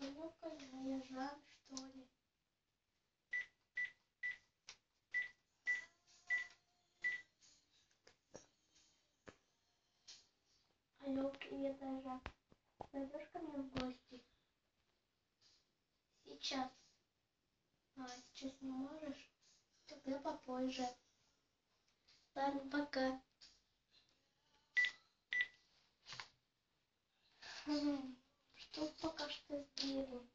Алло, привет, Жан. Зайдешь ко мне в гости? Сейчас. А, сейчас не можешь? Тогда попозже. Ладно, пока. Хм, Что пока что сделаю?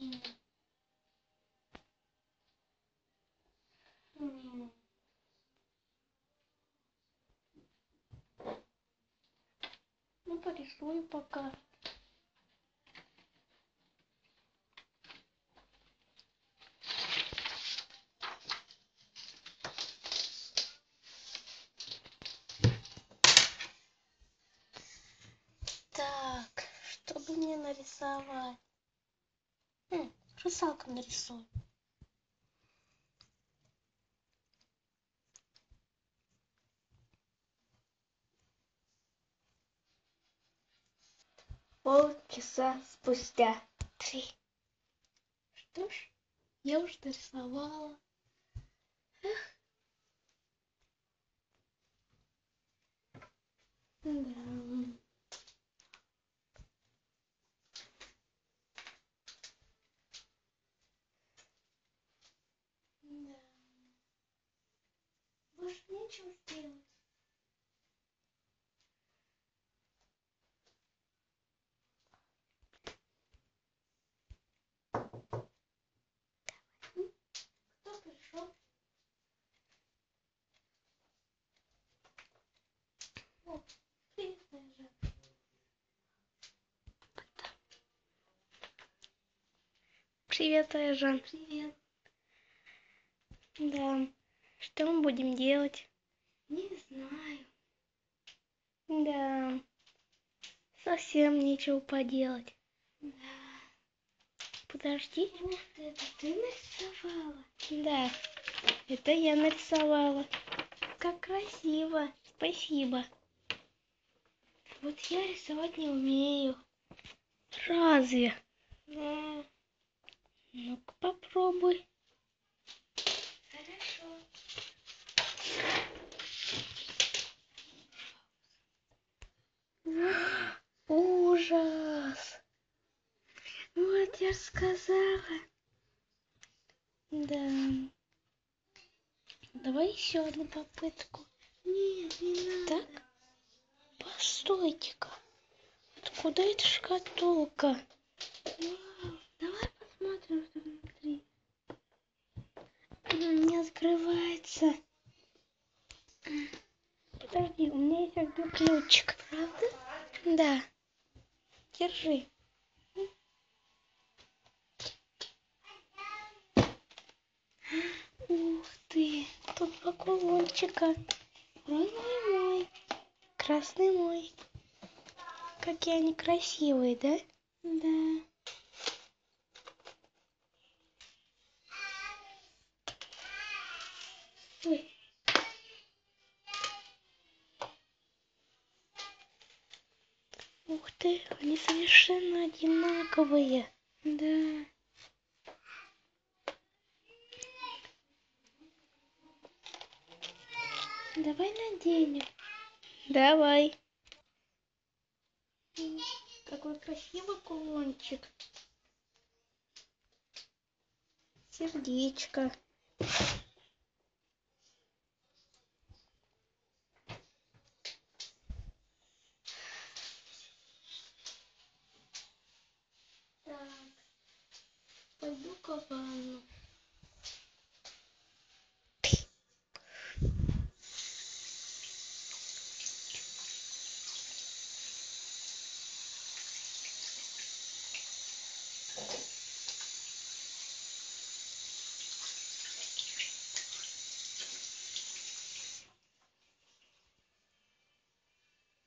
М. М. Ну, порисую пока. Так, что бы мне нарисовать? М, русалку нарисую. Полчаса спустя. Три. Что ж, я уже нарисовала. Эх. Да. Да. Больше нечего сделать. Привет, Жан. Привет. Да. Что мы будем делать? Не знаю. Да. Совсем нечего поделать. Да. Подожди. Ух ты, это ты нарисовала? Да. Это я нарисовала. Как красиво. Спасибо. Вот я рисовать не умею. Разве? Да. Ну-ка попробуй. Хорошо. Ужас. Вот я сказала. Да. Давай еще одну попытку. Нет, не надо. Так? Постойте-ка. Откуда эта шкатулка? Вау, давай посмотрим, что внутри. Она не открывается. Подожди, у меня есть один ключик. Правда? Да. Держи. Ух ты, тут два кулончика. Розовый мой, красный мой. Какие они красивые, да? Да. Ой. Ух ты, они совершенно одинаковые. Да. Давай наденем. Давай. Какой красивый кулончик. Сердечко. Так, пойду-ка в ванну.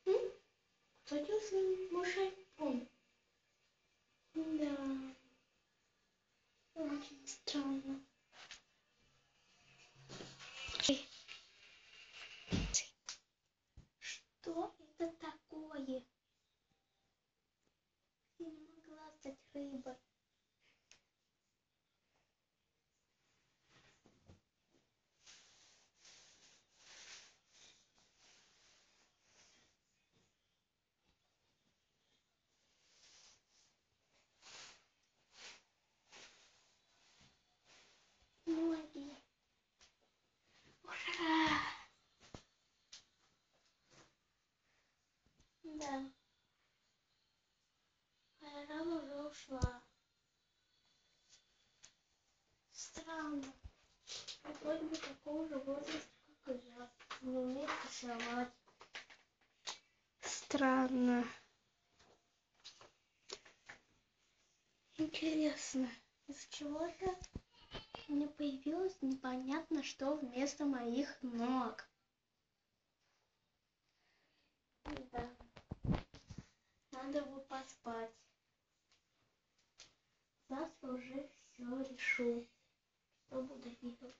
М? Родился мой 怎么？Да. Программа уже ушла. Странно. Вроде бы такого же возраста, как и я. Не умеет рисовать. Странно. Интересно, из чего-то мне появилось непонятно что вместо моих ног. Да. Надо бы поспать. Завтра уже все решу, что буду делать.